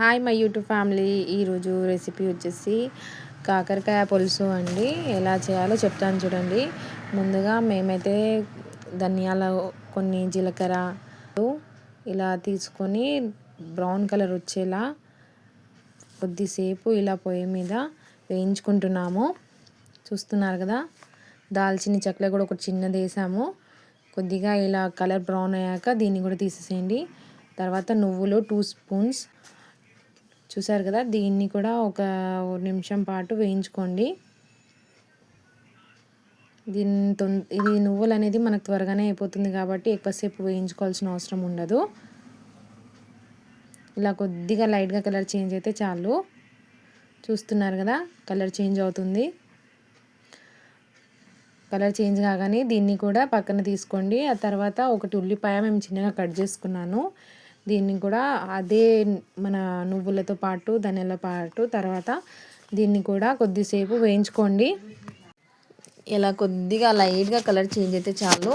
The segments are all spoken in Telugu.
Hi my YouTube family. ఈరోజు రెసిపీ వచ్చేసి కాకరకాయ పులుసు అండి. ఎలా చేయాలో చెప్తాను చూడండి. ముందుగా మేమైతే ధనియాల కొన్ని జీలకర్ర ఇలా తీసుకొని బ్రౌన్ కలర్ వచ్చేలా కొద్దిసేపు ఇలా పొయ్యి మీద వేయించుకుంటున్నాము. చూస్తున్నారు కదా? దాల్చిన చెక్కలు కూడా ఒక చిన్నది వేసాము. కొద్దిగా ఇలా కలర్ బ్రౌన్ అయ్యాక దీన్ని కూడా తీసేసేయండి. తర్వాత నువ్వులు టూ స్పూన్స్ చూసారు కదా దీన్ని కూడా ఒక నిమిషం పాటు వేయించుకోండి. దీని ఇది నువ్వులు అనేది మనకు త్వరగానే అయిపోతుంది కాబట్టి ఎక్కువసేపు వేయించుకోవాల్సిన అవసరం ఉండదు. ఇలా కొద్దిగా లైట్గా కలర్ చేంజ్ అయితే చాలు. చూస్తున్నారు కదా కలర్ చేంజ్ అవుతుంది. కలర్ చేంజ్ కాగానే దీన్ని కూడా పక్కన తీసుకోండి. ఆ తర్వాత ఒకటి ఉల్లిపాయ మేము చిన్నగా కట్ చేసుకున్నాను. దీన్ని కూడా అదే మన నువ్వులతో పాటు ధనియాల పాటు తర్వాత దీన్ని కూడా కొద్దిసేపు వేయించుకోండి. ఇలా కొద్దిగా లైట్గా కలర్ చేంజ్ అయితే చాలు.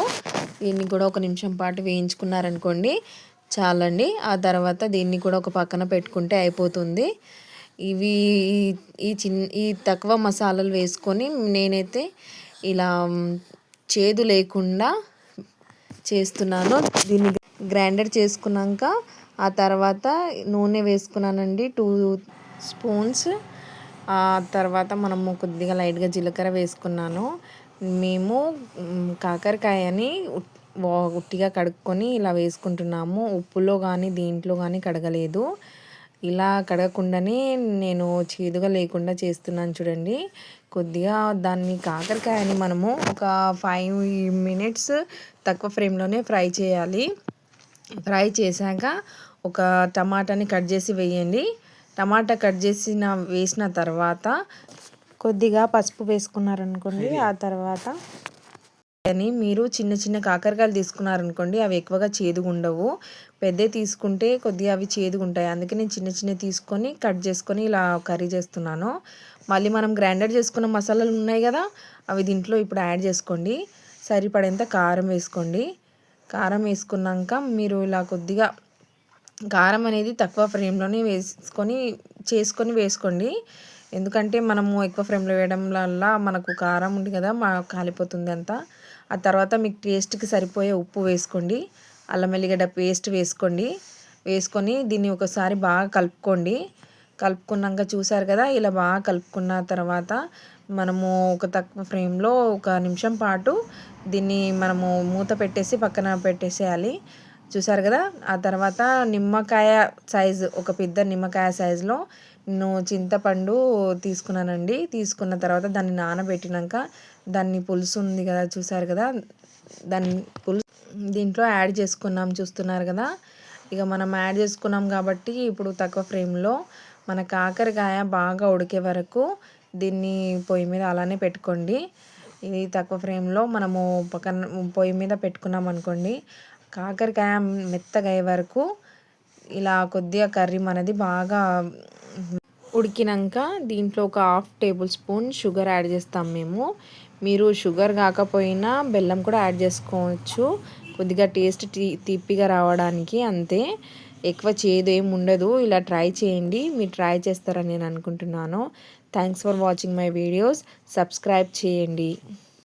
దీన్ని కూడా ఒక నిమిషం పాటు వేయించుకున్నారనుకోండి చాలండి. ఆ తర్వాత దీన్ని కూడా ఒక పక్కన పెట్టుకుంటే అయిపోతుంది. ఇవి ఈ చిన్న ఈ తక్కువ మసాలాలు వేసుకొని నేనైతే ఇలా చేదు లేకుండా చేస్తున్నాను. దీన్ని గ్రైండర్ చేసుకున్నాక ఆ తర్వాత నూనె వేసుకున్నానండి టూ స్పూన్స్. ఆ తర్వాత మనము కొద్దిగా లైట్గా జీలకర్ర వేసుకున్నాను. మేము కాకరకాయని ఉట్టిగా కడుక్కొని ఇలా వేసుకుంటున్నాము. ఉప్పులో కానీ దీంట్లో కానీ కడగలేదు. ఇలా కడగకుండానే నేను చేదుగా లేకుండా చేస్తున్నాను చూడండి. కొద్దిగా దాన్ని కాకరకాయని మనము ఒక ఫైవ్ మినిట్స్ తక్కువ ఫ్లేమ్లోనే ఫ్రై చేయాలి. ఫ్రై చేశాక ఒక టమాటాని కట్ చేసి వేయండి. టమాటా కట్ చేసిన వేసిన తర్వాత కొద్దిగా పసుపు వేసుకున్నారనుకోండి ఆ తర్వాత అని మీరు చిన్న చిన్న కాకరకాయలు తీసుకున్నారనుకోండి అవి ఎక్కువగా చేదుగా ఉండవు పెద్ద తీసుకుంటే కొద్దిగా అవి చేదుగా ఉంటాయి అందుకే నేను చిన్న చిన్న తీసుకొని కట్ చేసుకొని ఇలా కర్రీ చేస్తున్నాను. మళ్ళీ మనం గ్రైండర్ చేసుకున్న మసాలాలు ఉన్నాయి కదా అవి దీంట్లో ఇప్పుడు యాడ్ చేసుకోండి. సరిపడేంత కారం వేసుకోండి. కారం వేసుకున్నాక మీరు ఇలా కొద్దిగా కారం అనేది తక్కువ ఫ్లేమ్లోనే వేసుకొని చేసుకొని వేసుకోండి. ఎందుకంటే మనము ఎక్కువ ఫ్లేమ్లో వేయడం వల్ల మనకు కారం ఉంది కదా మా కాలిపోతుంది అంతా. ఆ తర్వాత మీకు టేస్ట్కి సరిపోయే ఉప్పు వేసుకోండి. అల్లం వెల్లిగడ్డ పేస్ట్ వేసుకోండి. వేసుకొని దీన్ని ఒకసారి బాగా కలుపుకోండి. కలుపుకున్నాక చూసారు కదా ఇలా బాగా కలుపుకున్న తర్వాత మనము ఒక తక్కువ ఫ్లేమ్లో ఒక నిమిషం పాటు దీన్ని మనము మూత పెట్టేసి పక్కన పెట్టేసేయాలి. చూసారు కదా? ఆ తర్వాత నిమ్మకాయ సైజు ఒక పెద్ద నిమ్మకాయ సైజులో నేను చింతపండు తీసుకున్నానండి. తీసుకున్న తర్వాత దాన్ని నానబెట్టినాక దాన్ని పులుసు ఉంది కదా? చూసారు కదా? దాన్ని పులుసు దీంట్లో యాడ్ చేసుకున్నాం చూస్తున్నారు కదా? ఇక మనం యాడ్ చేసుకున్నాం కాబట్టి ఇప్పుడు తక్కువ ఫ్లేమ్లో మన కాకరకాయ బాగా ఉడికే వరకు దీన్ని పొయ్యి మీద అలానే పెట్టుకోండి. ఇది తక్కువ ఫ్రేమ్లో మనము పక్కన పొయ్యి మీద పెట్టుకున్నాం అనుకోండి కాకరకాయ మెత్తగా అయ్యే వరకు ఇలా కొద్దిగా కర్రీ మనది బాగా ఉడికినాక దీంట్లో ఒక half tablespoon sugar add చేస్తాం మేము. మీరు షుగర్ కాకపోయినా బెల్లం కూడా యాడ్ చేసుకోవచ్చు. కొద్దిగా టేస్ట్ తీపిగా రావడానికి అంతే. ఎక్కువ చేదు ఏమి ఉండదు. ఇలా ట్రై చేయండి. మీరు ట్రై చేస్తారని నేను అనుకుంటున్నాను. Thanks for watching my videos subscribe చేయండి.